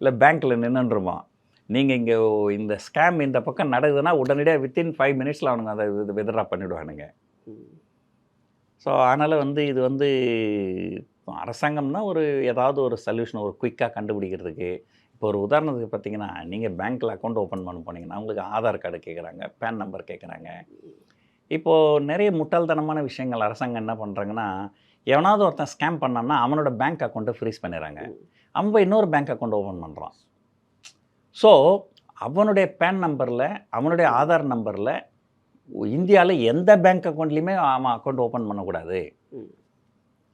இல்லை பேங்க்கில் நின்றுருப்போம் நீங்கள் இங்கே இந்த ஸ்கேம் இந்த பக்கம் நடக்குதுன்னா உடனடியாக வித்தின் ஃபைவ் மினிட்ஸில் அவனுங்க அதை இது வித்ட்ரா பண்ணிவிடுவானுங்க. ஸோ அதனால் வந்து இது வந்து அரசாங்கம்னா ஒரு ஏதாவது ஒரு சொல்யூஷன் ஒரு குயிக்காக கண்டுபிடிக்கிறதுக்கு. இப்போ ஒரு உதாரணத்துக்கு பார்த்தீங்கன்னா நீங்கள் பேங்க்கில் அக்கௌண்ட் ஓப்பன் பண்ண போனீங்கன்னா உங்களுக்கு ஆதார் கார்டு கேட்குறாங்க பேன் நம்பர் கேட்குறாங்க இப்போது நிறைய முட்டாள்தனமான விஷயங்கள் அரசாங்கம் என்ன பண்ணுறாங்கன்னா எவனாவது ஒருத்தன் ஸ்கேம் பண்ணான்னா அவனோட பேங்க் அக்கௌண்ட்டை ஃப்ரீஸ் பண்ணிடுறாங்க. அவன் இன்னொரு பேங்க் அக்கௌண்ட் ஓப்பன் பண்ணுறான் ஸோ அவனுடைய பேன் நம்பரில் அவனுடைய ஆதார் நம்பரில் இந்தியாவில் எந்த பேங்க் அக்கௌண்ட்லேயுமே அவன் அக்கௌண்ட் ஓப்பன் பண்ணக்கூடாது.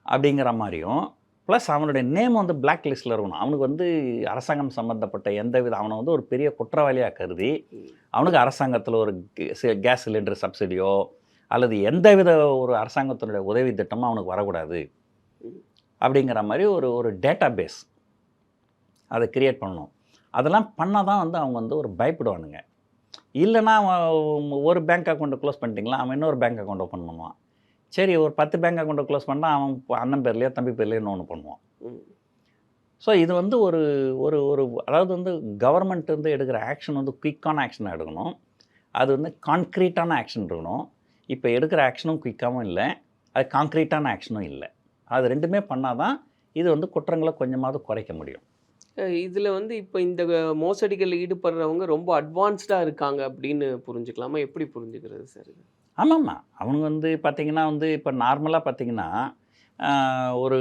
அப்படிங்கிற மாதிரியும் ப்ளஸ் அவனுடைய நேம் வந்து பிளாக் லிஸ்ட்டில் இருக்கணும் அவனுக்கு வந்து அரசாங்கம் சம்மந்தப்பட்ட எந்த வித அவனை வந்து ஒரு பெரிய குற்றவாளியாக கருதி. அவனுக்கு அரசாங்கத்தில் ஒரு கேஸ் சிலிண்டர் சப்சிடியோ அல்லது எந்த வித ஒரு அரசாங்கத்தினுடைய உதவி திட்டமும் அவனுக்கு வரக்கூடாது. அப்படிங்கிற மாதிரி ஒரு ஒரு டேட்டா பேஸ் அதை கிரியேட் பண்ணணும் அதெல்லாம் பண்ணால் தான் வந்து அவங்க வந்து ஒரு பயப்படுவானுங்க. இல்லைன்னா அவன் ஒரு பேங்க் அக்கௌண்ட்டை க்ளோஸ் பண்ணிட்டீங்களா? அவன் இன்னொரு பேங்க் அக்கௌண்ட் ஓப்பன் பண்ணுவான். சரி ஒரு பத்து பேங்க் அக்கௌண்ட்டை க்ளோஸ் பண்ணால் அவன் அண்ணன் பேர்லையோ தம்பி பேர்லையோ இன்னொன்று பண்ணுவான். ஸோ இது வந்து ஒரு ஒரு ஒரு அதாவது வந்து கவர்மெண்ட் வந்து எடுக்கிற ஆக்ஷன் வந்து குயிக்கான ஆக்ஷனாக எடுக்கணும். அது வந்து கான்க்ரீட்டான ஆக்ஷன் இருக்கணும். இப்போ எடுக்கிற ஆக்ஷனும் குயிக்காகவும் இல்லை. அது கான்க்ரீட்டான ஆக்ஷனும் இல்லை. அது ரெண்டுமே பண்ணால் தான் இது வந்து குற்றங்களை கொஞ்சமாவது குறைக்க முடியும். இதுல வந்து இப்போ இந்த மோசடிகளில் ஈடுபடுறவங்க ரொம்ப அட்வான்ஸ்டா இருக்காங்க அப்படின்னு புரிஞ்சுக்கலாமா? எப்படி புரிஞ்சுக்கிறது சார் இது? ஆமாம்மா. அவங்க வந்து பார்த்திங்கன்னா வந்து இப்போ நார்மலாக பார்த்தீங்கன்னா ஒரு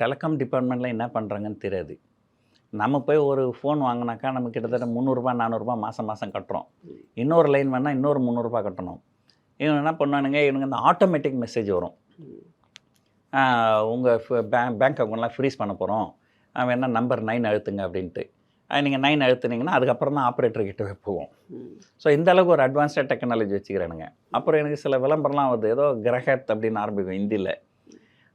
டெலிகாம் டிபார்ட்மெண்ட்டில் என்ன பண்ணுறாங்கன்னு தெரியாது. நம்ம போய் ஒரு ஃபோன் வாங்கினாக்கா நம்ம கிட்டத்தட்ட முந்நூறுரூபா நானூறுரூபா மாதம் மாதம் கட்டுறோம். இன்னொரு லைன் வேணால் இன்னொரு முந்நூறுரூபா கட்டணும். இவங்க என்ன பண்ணுவானுங்க? இவனுங்க இந்த ஆட்டோமேட்டிக் மெசேஜ் வரும். உங்கள் பேங்க் பேங்க் அக்கௌண்ட்லாம் ஃப்ரீஸ் பண்ண போகிறோம் வேணா நம்பர் நைன் அழுத்துங்க அப்படின்ட்டு. நீங்கள் நைன் அழுத்துனீங்கன்னா அதுக்கப்புறம் தான் ஆப்ரேட்டர் கிட்ட போவோம். ஸோ இந்த அளவுக்கு ஒரு அட்வான்ஸ்டாக டெக்னாலஜி வச்சுக்கிறானுங்க. அப்புறம் எனக்கு சில விளம்பரம்லாம் வருது. ஏதோ கிரகத் அப்படின்னு ஆரம்பிக்கும் ஹிந்தியில்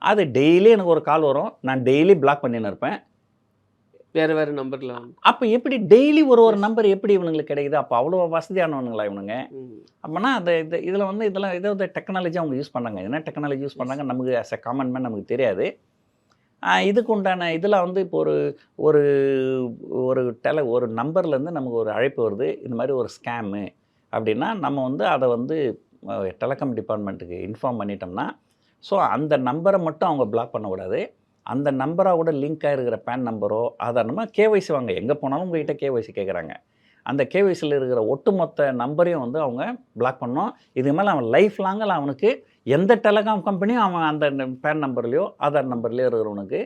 அது டெய்லி எனக்கு ஒரு கால் வரும். நான் டெய்லி பிளாக் பண்ணின்னு இருப்பேன். வேற வேற நம்பர்ல அப்போ எப்படி டெய்லி ஒரு ஒரு நம்பர் எப்படி இவனுங்களுக்கு கிடைக்குது? அப்போ அவ்வளோ வசதியானவனுங்களா இவனுங்க. அப்போனா அந்த இது இதில் வந்து இதெல்லாம் ஏதோ டெக்னாலஜி அவங்க யூஸ் பண்ணாங்க என்ன டெக்னாலஜி யூஸ் பண்ணாங்க நமக்கு ஆஸ் எ காமன் மேன் நமக்கு தெரியாது. இதுக்கு உண்டான இதில் வந்து இப்போ ஒரு ஒரு ஒரு டெல ஒரு நம்பர்லேருந்து நமக்கு ஒரு அழைப்பு வருது. இந்த மாதிரி ஒரு ஸ்கேமு அப்படின்னா நம்ம வந்து அதை வந்து டெலகாம் டிபார்ட்மெண்ட்டுக்கு இன்ஃபார்ம் பண்ணிட்டோம்னா ஸோ அந்த நம்பரை மட்டும் அவங்க பிளாக் பண்ணக்கூடாது. அந்த நம்பரோட லிங்க் ஆகிருக்கிற பேன் நம்பரோ ஆதாரமாக கேஒய்சி வாங்க. எங்கே போனாலும் உங்ககிட்ட கேஒய்சி கேட்குறாங்க. அந்த கேஒய்சியில் இருக்கிற ஒட்டுமொத்த நம்பரையும் வந்து அவங்க பிளாக் பண்ணோம் இது மேலே அவன் லைஃப் லாங்கில் அவனுக்கு எந்த டெலிகாம் கம்பெனியும் அவன் அந்த பேன் நம்பர்லேயோ ஆதார் நம்பர்லேயோ இருக்கிறவனுக்கு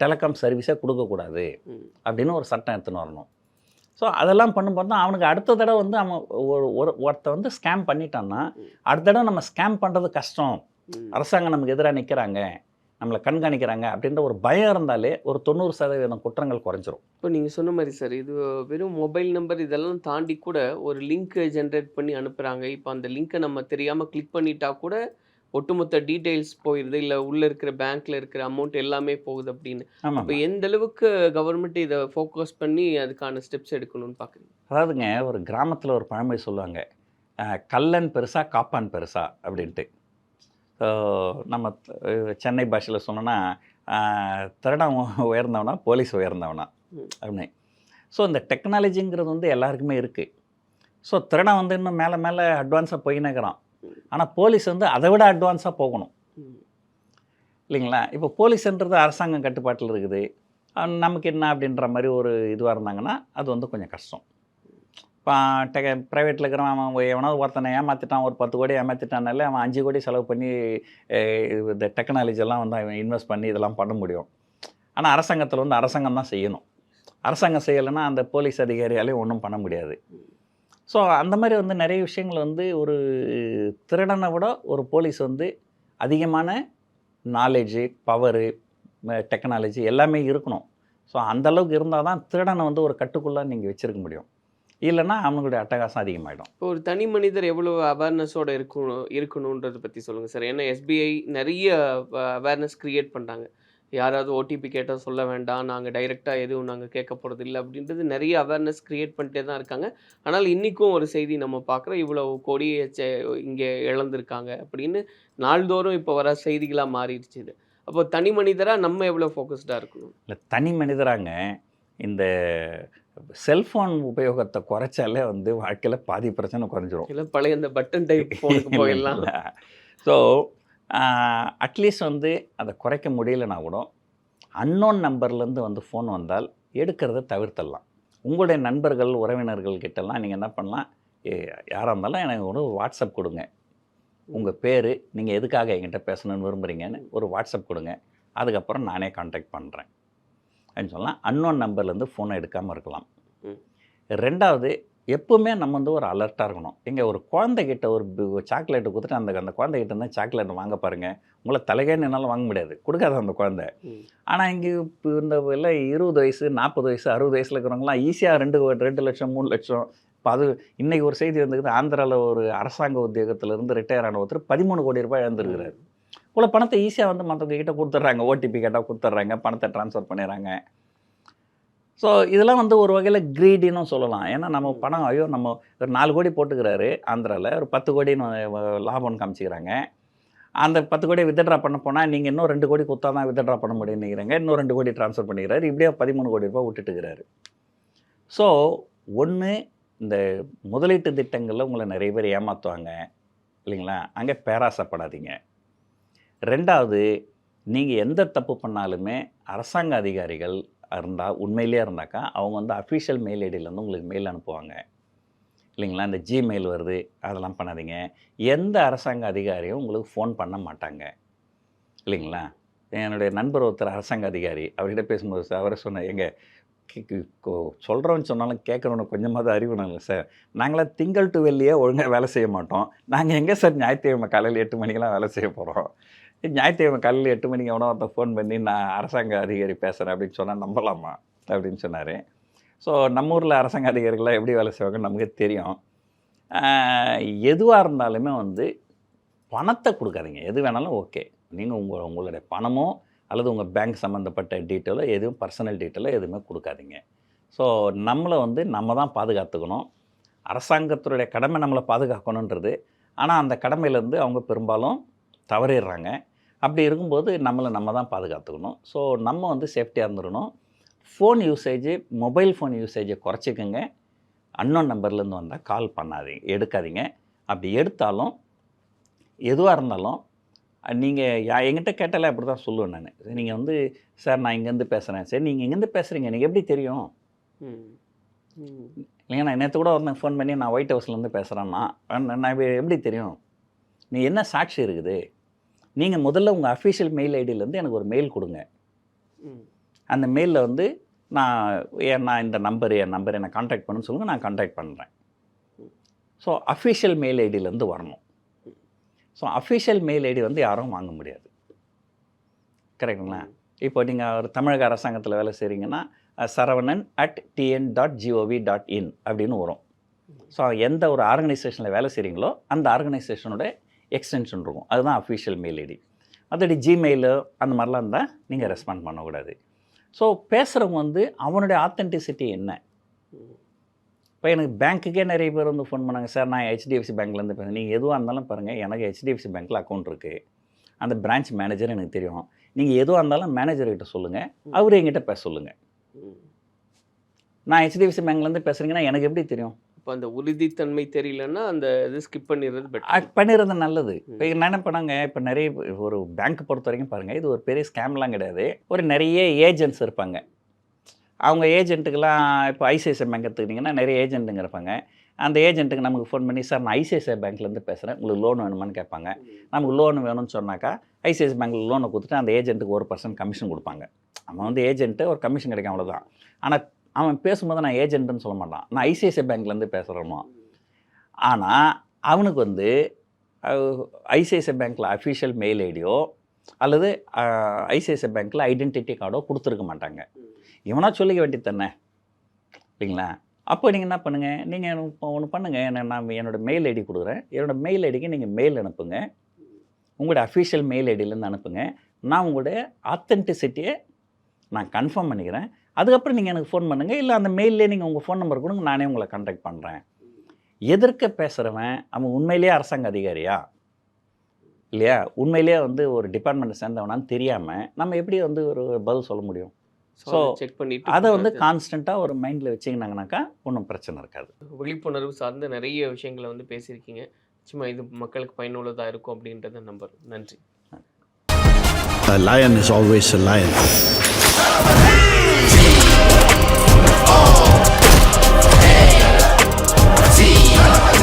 டெலிகாம் சர்வீஸே கொடுக்கக்கூடாது. அப்படின்னு ஒரு சட்டம் எடுத்துன்னு வரணும். ஸோ அதெல்லாம் பண்ணும்போது தான் அவனுக்கு அடுத்த தடவை வந்து அவன் ஒரு ஒரு ஒருத்த வந்து ஸ்கேம் பண்ணிட்டான்னா அடுத்த தடவை நம்ம ஸ்கேம் பண்ணுறது கஷ்டம். அரசாங்கம் நமக்கு எதிராக நிற்கிறாங்க நம்மளை கண்காணிக்கிறாங்க அப்படின்ற ஒரு பயம் இருந்தாலே ஒரு தொண்ணூறு சதவீதம் குற்றங்கள் குறைஞ்சிரும். இப்போ நீங்கள் சொன்ன மாதிரி சார் இது வெறும் மொபைல் நம்பர் இதெல்லாம் தாண்டி கூட ஒரு லிங்க் ஜென்ரேட் பண்ணி அனுப்புகிறாங்க இப்போ அந்த லிங்க்கை நம்ம தெரியாமல் கிளிக் பண்ணிட்டா கூட ஒட்டுமொத்த டீட்டெயில்ஸ் போயிடுது இல்லை உள்ளே இருக்கிற பேங்க்கில் இருக்கிற அமௌண்ட் எல்லாமே போகுது அப்படின்னு. ஆமாம் இப்போ எந்த அளவுக்கு கவர்மெண்ட் இதை ஃபோக்கஸ் பண்ணி அதுக்கான ஸ்டெப்ஸ் எடுக்கணும்னு பார்க்குறீங்க? அதாவதுங்க ஒரு கிராமத்தில் ஒரு பழமொழி சொல்லுவாங்க. கள்ளன் பெருசா காப்பான் பெருசா அப்படின்ட்டு. நம்ம சென்னை பாஷையில் சொன்னோன்னா அஹ், திருடன் உயர்ந்தவனா போலீஸ் உயர்ந்தவனா. அப்படின்னு. ஸோ இந்த டெக்னாலஜிங்கிறது வந்து எல்லாருக்குமே இருக்குது ஸோ திருடன் வந்து இன்னும் மேலே மேலே அட்வான்ஸாக போயின்னுக்கிறான் ஆனால் போலீஸ் வந்து அதை விட அட்வான்ஸாக போகணும். இல்லைங்களா? இப்போ போலீஸ்ன்றது அரசாங்கம் கட்டுப்பாட்டில் இருக்குது. நமக்கு என்ன அப்படின்ற மாதிரி ஒரு இதுவாக இருந்தாங்கன்னா அது வந்து கொஞ்சம் கஷ்டம். இப்போ டெ ப்ரைவேட்டில் இருக்கிறவன் அவன் எவனாவது ஒருத்தனை ஏமாற்றிட்டான் ஒரு பத்து கோடி ஏமாற்றிட்டானாலே அவன் அஞ்சு கோடி செலவு பண்ணி இந்த டெக்னாலஜியெல்லாம் வந்து அவன் இன்வெஸ்ட் பண்ணி இதெல்லாம் பண்ண முடியும். ஆனால் அரசாங்கத்தில் வந்து அரசாங்கம் தான் செய்யணும். அரசாங்கம் செய்யலைன்னா அந்த போலீஸ் அதிகாரியாலையும் ஒன்றும் பண்ண முடியாது. ஸோ அந்த மாதிரி வந்து நிறைய விஷயங்கள் வந்து ஒரு திருடனை விட ஒரு போலீஸ் வந்து அதிகமான நாலேஜு பவரு டெக்னாலஜி எல்லாமே இருக்கணும். ஸோ அந்தளவுக்கு இருந்தால் தான் திருடனை வந்து ஒரு கட்டுக்குள்ளே நீங்கள் வச்சுருக்க முடியும். இல்லைன்னா அவங்களுடைய அட்டகாசம் அதிகமாகிடும் இப்போ ஒரு தனி மனிதர் எவ்வளோ அவேர்னஸோட இருக்கணும் இருக்கணுன்றதை பற்றி சொல்லுங்கள் சார். ஏன்னா எஸ்பிஐ நிறைய அவேர்னஸ் க்ரியேட் பண்ணுறாங்க யாராவது ஓடிபி கேட்டால் சொல்ல வேண்டாம் நாங்கள் டைரெக்டாக எதுவும் நாங்கள் கேட்க போகிறது இல்லை அப்படின்றது நிறைய அவேர்னஸ் கிரியேட் பண்ணிட்டே தான் இருக்காங்க. ஆனால் இன்றைக்கும் ஒரு செய்தி நம்ம பார்க்குறோம் இவ்வளவு கோடியை இங்கே இழந்திருக்காங்க அப்படின்னு நாள்தோறும் இப்போ வர செய்திகளாக மாறிடுச்சு இது. அப்போ தனி மனிதராக நம்ம எவ்வளோ ஃபோக்கஸ்டாக இருக்கணும்? இல்லை தனி மனிதராங்க. இந்த செல்ஃபோன் உபயோகத்தை குறைச்சாலே வந்து வாழ்க்கையில் பாதி பிரச்சனை குறைஞ்சிரும். இல்லை பழைய இந்த பட்டன் டைப் ஃபோனுக்கு போயிடலாம். ஸோ அட்லீஸ்ட் வந்து அதை குறைக்க முடியலனா கூட அன்னோன் நம்பர்லேருந்து வந்து ஃபோன் வந்தால் எடுக்கிறத தவிர்த்தரலாம் உங்களுடைய நண்பர்கள் உறவினர்கள் கிட்டலாம் நீங்கள் என்ன பண்ணலாம்? யாராக இருந்தாலும் எனக்கு ஒரு வாட்ஸ்அப் கொடுங்க. உங்கள் பேர் நீங்கள் எதுக்காக என்கிட்ட பேசணும்னு விரும்புகிறீங்கன்னு ஒரு வாட்ஸ்அப் கொடுங்க. அதுக்கப்புறம் நானே காண்டாக்ட் பண்ணுறேன் அப்படின்னு சொல்லலாம். அன்னோன் நம்பர்லேருந்து ஃபோனை எடுக்காமல் இருக்கலாம். ரெண்டாவது எப்பவுமே நம்ம வந்து ஒரு அலர்ட்டாக இருக்கணும். எங்க ஒரு குழந்தைகிட்ட ஒரு சாக்லேட்டு கொடுத்துட்டு அந்த அந்த குழந்தைகிட்ட இருந்தால் சாக்லேட் வாங்க பாருங்கள் உங்களை தலைகே என்னால் வாங்க முடியாது. கொடுக்காத அந்த குழந்தை. ஆனால் இங்கே இப்போ இந்த எல்லாம் இருபது வயசு நாற்பது வயசு அறுபது வயசில் இருக்கிறவங்களாம் ஈஸியாக ரெண்டு ரெண்டு லட்சம் மூணு லட்சம். இப்போ அது இன்னைக்கு ஒரு செய்தி வந்துக்குது. ஆந்திராவில் ஒரு அரசாங்க உத்தியோகத்துல இருந்து ரிட்டையர் ஆன ஒருத்தர் பதிமூணு கோடி ரூபாய் இழந்திருக்கிறாரு. இவ்வளோ பணத்தை ஈஸியாக வந்து மற்றவங்க கிட்ட கொடுத்துட்றாங்க. ஓடிபி கேட்டால் கொடுத்துட்றாங்க. பணத்தை ட்ரான்ஸ்ஃபர் பண்ணிடுறாங்க. ஸோ இதெல்லாம் வந்து ஒரு வகையில் க்ரீடின்னு சொல்லலாம். ஏன்னா நம்ம பணம் ஐயோ நம்ம ஒரு நாலு கோடி போட்டுக்கிறாரு ஆந்திராவில் ஒரு பத்து கோடின்னு லாபம்னு காமிச்சிக்கிறாங்க. அந்த பத்து கோடி வித்ட்ரா பண்ண போனால் நீங்கள் இன்னும் ரெண்டு கோடி கொடுத்தா தான் வித்ட்ரா பண்ண முடியும்னு நினைக்கிறீங்க. இன்னும் ரெண்டு கோடி ட்ரான்ஸ்ஃபர் பண்ணிக்கிறாரு. இப்படியே பதிமூணு கோடி ரூபாய் விட்டுட்டுக்கிறாரு. ஸோ ஒன்று இந்த முதலீட்டு திட்டங்களில் உங்களை நிறைய பேர் ஏமாற்றுவாங்க இல்லைங்களா? அங்கே பேராசைப்படாதீங்க. ரெண்டாவது நீங்கள் எந்த தப்பு பண்ணாலுமே அரசாங்க அதிகாரிகள் இருந்தால் உண்மையிலேயே இருந்தாக்கா அவங்க வந்து அஃபிஷியல் மெயில் ஐடியிலேருந்து உங்களுக்கு மெயில் அனுப்புவாங்க. இல்லைங்களா? இந்த ஜிமெயில் வருது அதெல்லாம் பண்ணாதீங்க. எந்த அரசாங்க அதிகாரியும் உங்களுக்கு ஃபோன் பண்ண மாட்டாங்க. இல்லைங்களா? என்னுடைய நண்பர் ஒருத்தர் அரசாங்க அதிகாரி அவர்கிட்ட பேசும்போது சார் அவரை சொன்னேன் எங்கள் சொல்கிறவன் சொன்னாலும் கேட்குறவனுக்கு கொஞ்சமாவது அறிவு நாங்கள் சார். நாங்களாம் திங்கள் டு வெள்ளியே ஒழுங்காக வேலை செய்ய மாட்டோம். நாங்கள் எங்கே சார் ஞாயிற்றுக்கிழமை காலையில் எட்டு மணிக்கெல்லாம் வேலை செய்ய போகிறோம் ஞாயிற்றுக்கிழமை காலையில் எட்டு மணிக்கு எவனோ ஒருத்தன் ஃபோன் பண்ணி நான் அரசாங்க அதிகாரி பேசுகிறேன் அப்படின்னு சொன்னால் நம்பலாமா? அப்படின்னு சொன்னார். ஸோ நம்ம ஊரில் அரசாங்க அதிகாரிகளாக எப்படி வேலை செய்வாங்கன்னு நமக்கு தெரியும். எதுவாக இருந்தாலுமே வந்து பணத்தை கொடுக்காதீங்க. எது வேணாலும் ஓகே. நீங்கள் உங்கள் உங்களுடைய பணமோ அல்லது உங்கள் பேங்க் சம்மந்தப்பட்ட டீட்டெயிலோ எதுவும் பர்சனல் டீட்டெயிலோ எதுவுமே கொடுக்காதீங்க. ஸோ நம்மளை வந்து நம்ம தான் பாதுகாத்துக்கணும். அரசாங்கத்தினுடைய கடமை நம்மளை பாதுகாக்கணுன்றது. ஆனால் அந்த கடமையிலேருந்து அவங்க பெரும்பாலும் தவறிடுறாங்க. அப்படி இருக்கும்போது நம்மளை நம்ம தான் பாதுகாத்துக்கணும். ஸோ நம்ம வந்து சேஃப்டியாக இருந்துடணும் ஃபோன் யூசேஜ் மொபைல் ஃபோன் யூசேஜை குறைச்சிக்கோங்க. அன்னோன் நம்பர்லேருந்து வந்தால் கால் பண்ணாதீங்க எடுக்காதீங்க. அப்படி எடுத்தாலும் எதுவாக இருந்தாலும் நீங்கள் யா என்கிட்ட கேட்டாலே அப்படி தான் சொல்லுவேன் நான். நீங்கள் வந்து சார் நான் இங்கேருந்து பேசுகிறேன் சரி நீங்கள் எங்கேருந்து பேசுகிறீங்க எனக்கு எப்படி தெரியும். இல்லைங்க நான் நேற்று கூட ஒருத்தன் ஃபோன் பண்ணி நான் ஒயிட் ஹவுஸ்லேருந்து பேசுகிறேன்னா நான் எப்படி தெரியும்? நீ என்ன சாட்சி இருக்குது? நீங்கள் முதல்ல உங்கள் அஃபிஷியல் மெயில் ஐடியிலேருந்து எனக்கு ஒரு மெயில் கொடுங்க. அந்த மெயிலில் வந்து நான் ஏன் நான் இந்த நம்பர் என் நம்பர் என்னை காண்டாக்ட் பண்ணுன்னு சொல்லுங்கள் நான் காண்டாக்ட் பண்ணுறேன் ஸோ அஃபிஷியல் மெயில் ஐடியிலேருந்து வரணும். ஸோ அஃபிஷியல் மெயில் ஐடி வந்து யாரும் வாங்க முடியாது. கரெக்டுங்களா? இப்போ நீங்கள் ஒரு தமிழக அரசாங்கத்தில் வேலை செய்கிறீங்கன்னா Saravanan at TN dot GOV dot in அப்படின்னு வரும். ஸோ எந்த ஒரு ஆர்கனைசேஷனில் வேலை செய்கிறீங்களோ அந்த ஆர்கனைசேஷனோட எக்ஸ்டென்ஷன் இருக்கும் அதுதான் அஃபிஷியல் மெயில் ஐடி அதோட ஜிமெயிலு அந்த மாதிரிலாம் இருந்தால் நீங்கள் ரெஸ்பாண்ட் பண்ணக்கூடாது. ஸோ பேசுகிறவங்க வந்து அவனுடைய ஆத்தென்டிசிட்டி என்ன. இப்போ எனக்கு பேங்க்குக்கே நிறைய பேர் வந்து ஃபோன் பண்ணாங்க. சார் நான் ஹெச்டிஎஃப்சி பேங்க்லேருந்து பேசுகிறேன் நீங்கள் எதுவாக இருந்தாலும் பாருங்கள் எனக்கு ஹெச்டிஎஃப்சி பேங்க்கில் அக்கௌண்ட் இருக்குது அந்த பிரான்ச் மேனேஜர் எனக்கு தெரியும். நீங்கள் எதுவாக இருந்தாலும் மேனேஜர்கிட்ட சொல்லுங்கள் அவர் என்கிட்ட பேச சொல்லுங்கள். நான் ஹெச்டிஎஃப்சி பேங்க்லேருந்து பேசுகிறீங்கன்னா எனக்கு எப்படி தெரியும்? இப்போ அந்த உறுதித்தன்மை தெரியலன்னா அந்த இது ஸ்கிப் பண்ணிடுறது பண்ணிடுறது நல்லது. இப்போ என்ன பண்ணாங்க இப்போ நிறைய ஒரு பேங்க் பொறுத்த வரைக்கும் பாருங்கள் இது ஒரு பெரிய ஸ்கேம்லாம் கிடையாது. ஒரு நிறைய ஏஜென்ட்ஸ் இருப்பாங்க. அவங்க ஏஜென்ட்டுக்கெல்லாம் இப்போ ஐசிஐசிஐ பேங்க் எடுத்துக்கிட்டிங்கன்னா நிறைய ஏஜென்ட்டுங்க இருப்பாங்க. அந்த ஏஜென்ட்டுக்கு நமக்கு ஃபோன் பண்ணி சார் நான் ஐசிஐசிஐ பேங்க்லேருந்து பேசுகிறேன் உங்களுக்கு லோன் வேணுமான்னு கேட்பாங்க. நமக்கு லோன் வேணும்னு சொன்னாக்கா ஐசிஐசி பேங்க்கில் லோனை கொடுத்துட்டு அந்த ஏஜென்ட்டுக்கு ஒரு பர்சன்ட் கமிஷன் கொடுப்பாங்க. அவன் வந்து ஏஜென்ட்டு ஒரு கமிஷன் கிடைக்கும் அவ்வளோதான் ஆனால் அவன் பேசும்போது நான் ஏஜென்ட்டுன்னு சொல்ல மாட்டான். நான் ஐசிஐசிஐ பேங்க்லேருந்து பேசுகிறேனோ ஆனால் அவனுக்கு வந்து ஐசிஐசிஐ பேங்க்கில் அஃபிஷியல் மெயில் ஐடியோ அல்லது ஐசிஐசிஐ பேங்க்கில் ஐடென்டிட்டி கார்டோ கொடுத்துருக்க மாட்டாங்க. இவனா சொல்லிக்க வேண்டியது தானே? இல்லைங்களா? அப்போ நீங்கள் என்ன பண்ணுங்கள் நீங்கள் இப்போ ஒன்று பண்ணுங்கள் என்ன நான் என்னோடய மெயில் ஐடி கொடுக்குறேன். என்னோடய மெயில் ஐடிக்கு நீங்கள் மெயில் அனுப்புங்க. உங்களோட அஃபிஷியல் மெயில் ஐடியிலேருந்து அனுப்புங்க. நான் உங்களுடைய ஆத்தென்டிசிட்டியை நான் கன்ஃபார்ம் பண்ணிக்கிறேன். அதுக்கப்புறம் நீங்கள் எனக்கு ஃபோன் பண்ணுங்கள் இல்லை அந்த மெயிலே நீங்கள் உங்கள் ஃபோன் நம்பர் கொடுங்க. நானே உங்களை கான்டாக்ட் பண்ணுறேன் எதிர்க்க பேசுகிறவன் அவன் உண்மையிலேயே அரசாங்க அதிகாரியா? இல்லையா? உண்மையிலேயே வந்து ஒரு டிபார்ட்மெண்ட் சேர்ந்தவனான்னு தெரியாமல் நம்ம எப்படி வந்து ஒரு பதில் சொல்ல முடியும்? ஸோ செக் பண்ணிட்டு அதை வந்து கான்ஸ்டண்ட்டாக ஒரு மைண்டில் வச்சிங்கனாங்கனாக்கா ஒன்றும் பிரச்சனை இருக்காது. விழிப்புணர்வு சார்ந்த நிறைய விஷயங்களை வந்து பேசியிருக்கீங்க. நிச்சயமா இது மக்களுக்கு பயனுள்ளதாக இருக்கும் அப்படின்றத நம்பர் நன்றி. A lion is always a lion. Let's.